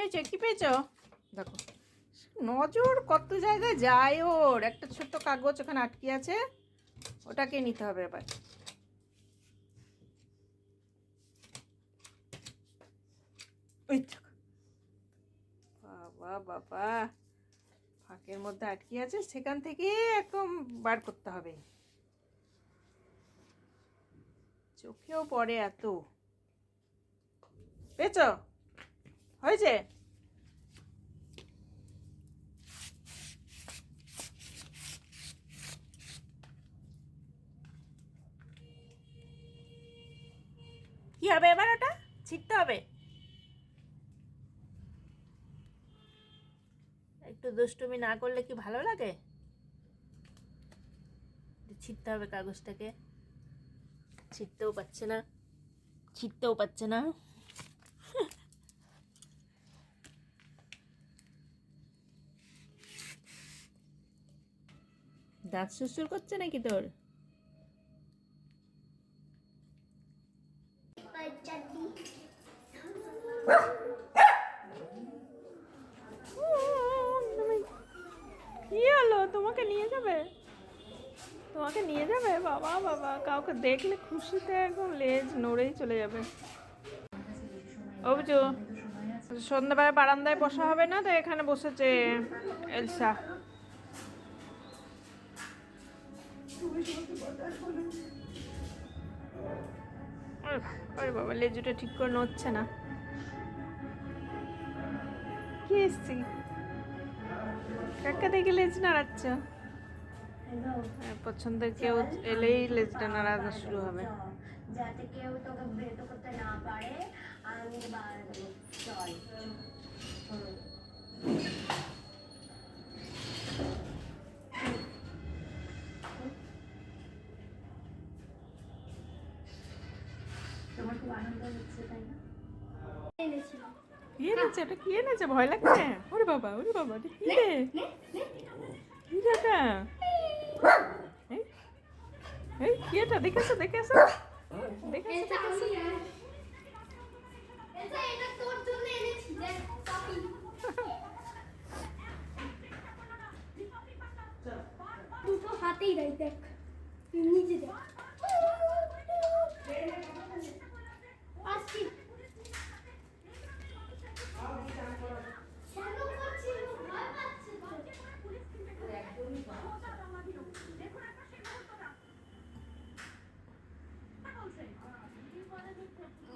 হয়েছে কি পেয়েছ? দেখো, নজর কত জায়গায় যায় ওর। একটা ছোট্ট কাগজ ওখানে আটকে আছে, ওটাকে নিতে হবে এবার। বাবা বাবা। ফাঁকের মধ্যে আটকে আছে, সেখান থেকে একদম বার করতে হবে। চোখেও পড়ে এত। পেয়েছ? হয়েছে? কি হবে এবার ওটা? ছিটতে হবে। একটু দুষ্টুমি না করলে কি ভালো লাগে? ছিটতে হবে কাগজটাকে। ছিটতেও পাচ্ছে না। ছিটতেও পাচ্ছে না। দাঁত সুসুর করছে নাকি তোর? কি হলো? তোমাকে নিয়ে যাবে? তোমাকে নিয়ে যাবে? বাবা বাবা, কাউকে দেখলে খুশিতে একদম লেজ নড়েই চলে যাবে। অবুজু, সন্ধ্যাবেলা বারান্দায় বসা হবে না তো? এখানে বসেছে এলসা। আরে বাবা লেজুটা ঠিক করে নড়ছে না। কি এসছি? কাকা দেখে লেজ নাড়াচ্ছ? হ্যাঁ, পছন্দের কেউ এলেই লেজটা নাড়ানো শুরু হবে। যাতে কেউ তোকে বের করতে না পারে আমি বার চল। হচ্ছে তাই না? কি এনেছে? এটা কি এনেছে? ভয় লাগছে। ওরে বাবা ওরে বাবা এটা কি রে? কি এটা এই, এই কি এটা? দেখেছ দেখেছ? দেখেছ দুটো হাতেই দেখ। নিজে দেখ।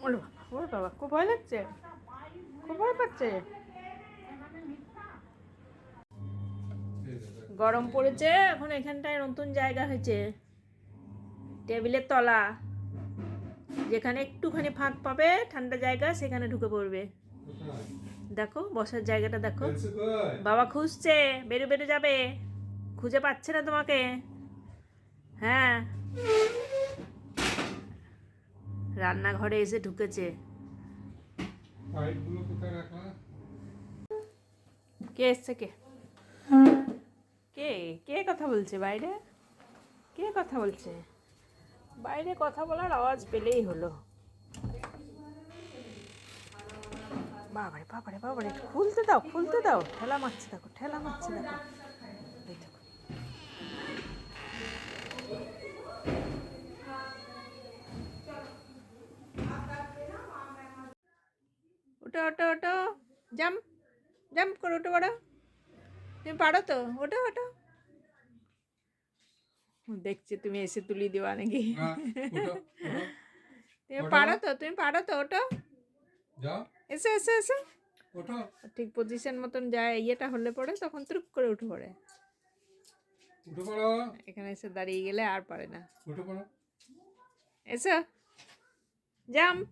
ওরে বাবা ওরে বাবা খুব ভয় লাগছে? খুব ভয় পাচ্ছে? গরম পড়েছে এখন এখানটায় নতুন জায়গা হয়েছে। টেবিলের তলা। যেখানে একটুখানি ফাঁক পাবে ঠান্ডা জায়গা সেখানে ঢুকে পড়বে। দেখো বসার জায়গাটা দেখো। বাবা খুঁজছে বেরো বেরো যাবে। খুঁজে পাচ্ছে না তোমাকে। হ্যাঁ। রান্নাঘরে এসে ঢুকেছে। কে এসছে কে? কে? কে কথা বলছে বাইরে? কে কথা বলছে? বাইরে কথা বলার আওয়াজ পেলেই হলো। বাবারে বাবারে বাবারে খুলতে দাও খুলতে দাও। ঠেলা মারছে দেখো ঠেলা মারছে দেখো। দেখো। ওটো ওটো ওটো জাম্প জাম্প করো ওটো বড়। তুমি পারো তো? ওটো ওটো দেখছি তুমি এসে তুলি দেওয়া নাকি। তুমি পারো তো? তুমি পারো তো? ওটো এসে এসে এসে। ঠিক পজিশন মতন যায় ইয়েটা হলে পরে তখন ত্রুপ করে উঠে পড়ে। এখানে এসে দাঁড়িয়ে গেলে আর পারে না। এসো। জাম্প।